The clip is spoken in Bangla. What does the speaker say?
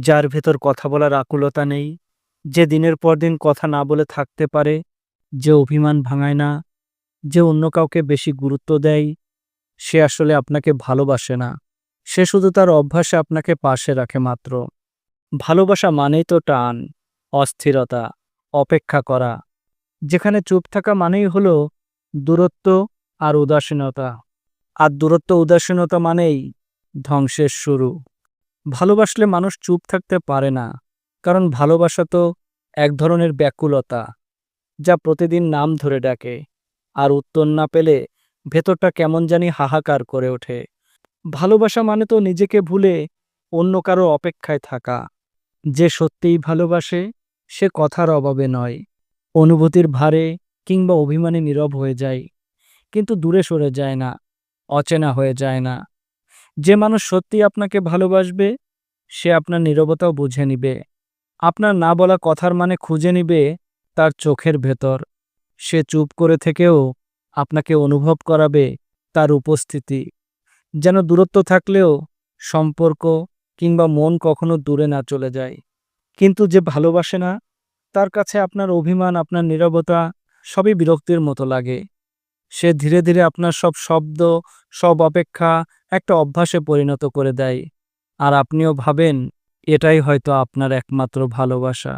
যার ভেতর কথা বলার আকুলতা নেই, যে দিনের পর দিন কথা না বলে থাকতে পারে, যে অভিমান ভাঙায় না, যে অন্য কাউকে বেশি গুরুত্ব দেয়, সে আসলে আপনাকে ভালোবাসে না। সে শুধু তার অভ্যাসে আপনাকে পাশে রাখে মাত্র। ভালোবাসা মানেই তো টান, অস্থিরতা, অপেক্ষা করা। যেখানে চুপ থাকা মানেই হলো দূরত্ব আর উদাসীনতা। আর দূরত্ব, উদাসীনতা মানেই ধ্বংসের শুরু। ভালোবাসলে মানুষ চুপ থাকতে পারে না, কারণ ভালোবাসা তো এক ধরনের ব্যাকুলতা, যা প্রতিদিন নাম ধরে ডাকে, আর উত্তর না পেলে ভেতরটা কেমন জানি হাহাকার করে ওঠে। ভালোবাসা মানে তো নিজেকে ভুলে অন্য কারও অপেক্ষায় থাকা, যে সত্যিই ভালোবাসে সে কথার অভাবে নয়, অনুভূতির ভারে কিংবা অভিমানে নীরব হয়ে যায়, কিন্তু দূরে সরে যায় না, অচেনা হয়ে যায় না। যে মানুষ সত্যি আপনাকে ভালোবাসবে, সে আপনার নীরবতাও বুঝে নিবে। আপনার না বলা কথার মানে খুঁজে নিবে তার চোখের ভেতর। সে চুপ করে থেকেও আপনাকে অনুভব করাবে তার উপস্থিতি। যেন দূরত্ব থাকলেও সম্পর্ক কিংবা মন কখনো দূরে না চলে যায়। কিন্তু যে ভালোবাসে না, তার কাছে আপনার অভিমান, আপনার নীরবতা সবই বিরক্তির মতো লাগে। সে ধীরে ধীরে আপনার সব শব্দ, সব অপেক্ষা একটা অভ্যাসে পরিণত করে দেয়। আর আপনিও ভাবেন, এটাই হয়তো আপনার একমাত্র ভালোবাসা।